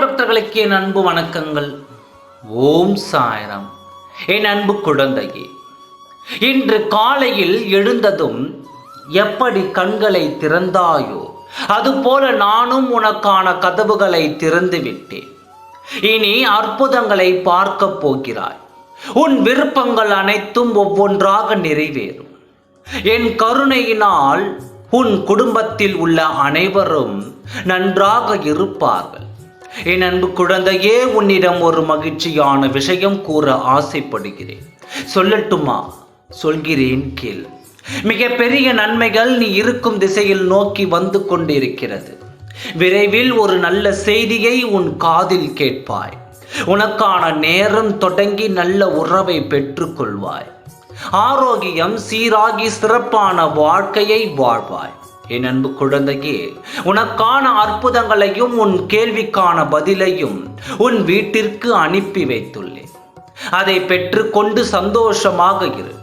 பக்தர்களுக்கு என் அன்பு வணக்கங்கள். ஓம் சாயரம். என் அன்பு குழந்தையே இன்று காலையில் எழுந்ததும் எப்படி கண்களை திறந்தாயோ அதுபோல நானும் உனக்கான கதவுகளை திறந்து விட்டேன். இனி அற்புதங்களை பார்க்கப் போகிறாய். உன் விருப்பங்கள் அனைத்தும் ஒவ்வொன்றாக நிறைவேறும். என் கருணையினால் உன் குடும்பத்தில் உள்ள அனைவரும் நன்றாக இருப்பார்கள். என் அன்பு குழந்தையே உன்னிடம் ஒரு மகிழ்ச்சியான விஷயம் கூற ஆசைப்படுகிறேன். சொல்லட்டுமா? சொல்கிறேன் கேள். மிகப்பெரிய நன்மைகள் நீ இருக்கும் திசையில் நோக்கி வந்து கொண்டிருக்கிறது. விரைவில் ஒரு நல்ல செய்தியை உன் காதில் கேட்பாய். உனக்கான நேரம் தொடங்கி நல்ல உறவை பெற்றுக்கொள்வாய். ஆரோக்கியம் சீராகி சிறப்பான வாழ்க்கையை வாழ்வாய். என் அன்பு குழந்தையே உனக்கான அற்புதங்களையும் உன் கேள்விக்கான பதிலையும் உன் வீட்டிற்கு அனுப்பி வைத்துள்ளேன். அதை பெற்றுக்கொண்டு சந்தோஷமாக இரு.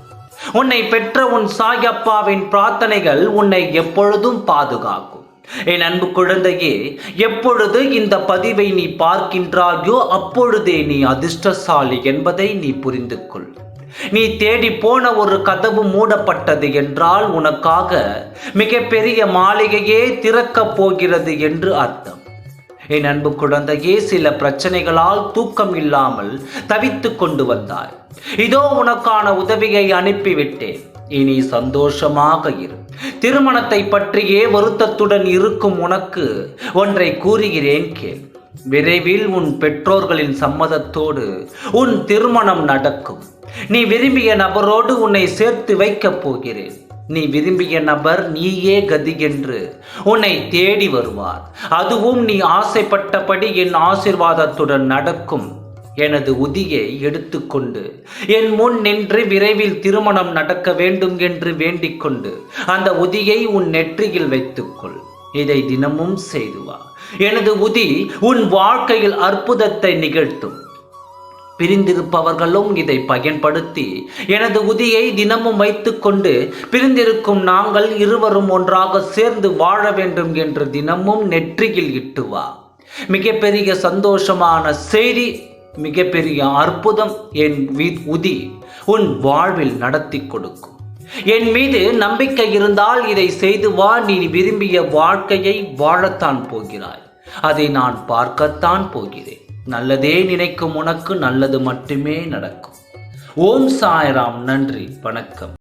உன்னை பெற்ற உன் சாயப்பாவின் பிரார்த்தனைகள் உன்னை எப்பொழுதும் பாதுகாக்கும். என் அன்பு குழந்தையே எப்பொழுது இந்த பதிவை நீ பார்க்கின்றாயோ அப்பொழுதே நீ அதிர்ஷ்டசாலி என்பதை நீ புரிந்து கொள் நீ தேடி போன ஒரு கதவு மூடப்பட்டது என்றால் உனக்காக மிகப்பெரிய மாளிகையே திறக்கப் போகிறது என்று அர்த்தம். என் அன்பு குழந்தையே சில பிரச்சனைகளால் தூக்கம் இல்லாமல் தவித்து கொண்டு வந்தாய். இதோ உனக்கான உதவியை அனுப்பிவிட்டேன். இனி சந்தோஷமாக இரு. திருமணத்தை பற்றியே வருத்தத்துடன் இருக்கும் உனக்கு ஒன்றை கூறுகிறேன் கேள். விரைவில் உன் பெற்றோர்களின் சம்மதத்தோடு உன் திருமணம் நடக்கும். நீ விரும்பிய நபரோடு உன்னை சேர்த்து வைக்கப் போகிறேன். நீ விரும்பிய நபர் நீயே கதி என்று உன்னை தேடி வருவார். அதுவும் நீ ஆசைப்பட்டபடி என் ஆசிர்வாதத்துடன் நடக்கும். எனது உதியை எடுத்துக்கொண்டு என் முன் நின்று விரைவில் திருமணம் நடக்க வேண்டும் என்று வேண்டிக்கொண்டு அந்த உதியை உன் நெற்றியில் வைத்துக்கொள். இதை தினமும் செய்துவா எனது உதி உன் வாழ்க்கையில் அற்புதத்தை நிகழ்த்தும். பிரிந்திருப்பவர்களும் இதை பயன்படுத்தி எனது உதியை தினமும் வைத்துக்கொண்டு பிரிந்திருக்கும் நாங்கள் இருவரும் ஒன்றாக சேர்ந்து வாழ வேண்டும் என்று தினமும் நெற்றியில் இட்டு வா மிகப்பெரிய சந்தோஷமான செய்தி மிகப்பெரிய அற்புதம் என் உதி உன் வாழ்வில் நடத்தி கொடுக்கும். என் மீது நம்பிக்கை இருந்தால் இதை செய்து வா நீ விரும்பிய வாழ்க்கையை வாழத்தான் போகிறாய். அதை நான் பார்க்கத்தான் போகிறேன். நல்லதே நினைக்கும் உனக்கு நல்லது மட்டுமே நடக்கும். ஓம் சாய்ராம் நன்றி வணக்கம்.